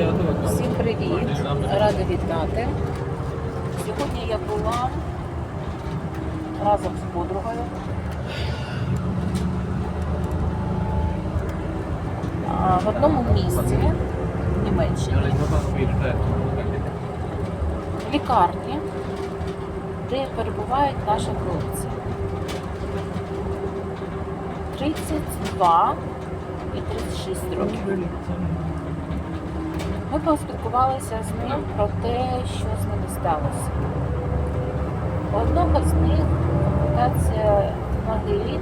Всім привіт! Рада вітати. Сьогодні я була разом з подругою. В одному місці в Німеччині, в лікарні, де перебувають наші хлопці. 32 і 36 років. Ми поспілкувалися з ним про те, що з ними сталося. У одного з них ампутація ноги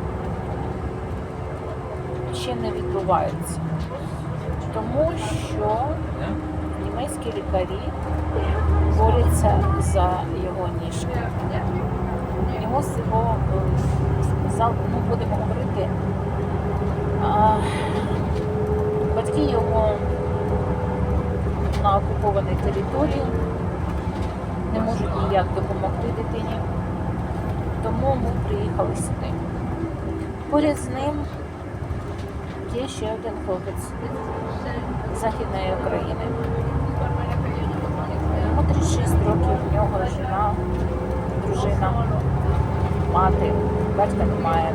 ще не відбувається, тому що німецькі лікарі борються за його ніжку. Йому е, сказав, ну будемо говорити, батьки його на окупованій території, не можуть ніяк допомогти дитині. Тому ми приїхали сюди. Поряд з ним є ще один хлопець з Західної України. Йому 36 років, в нього жена, дружина, мати, батька немає,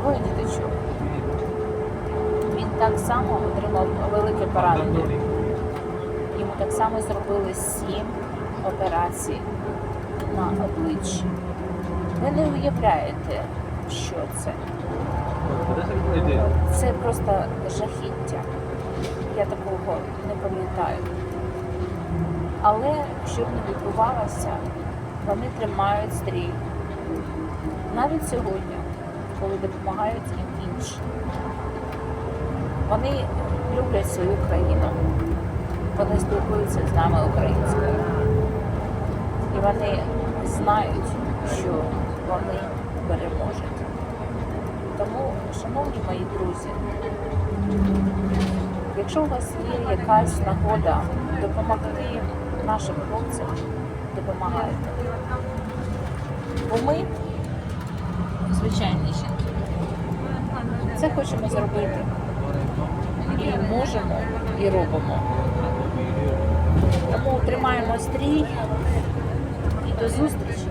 двоє діточок. Він так само отримав велике поранення. Йому так само зробили сім операцій на обличчі. Ви не уявляєте, що це. Це просто жахіття. Я такого не пам'ятаю. Але що б не відбувалося, вони тримають стрій. Навіть сьогодні, коли допомагають їм інші. Вони люблять свою країну вони спілкуються з нами українською. І вони знають, що вони переможуть. Тому, шановні мої друзі, якщо у вас є якась нагода допомогти нашим хлопцям, допомагайте. Бо ми, звичайні жінки, це хочемо зробити. І можемо, і робимо. Тому тримаємо стрій і до зустрічі.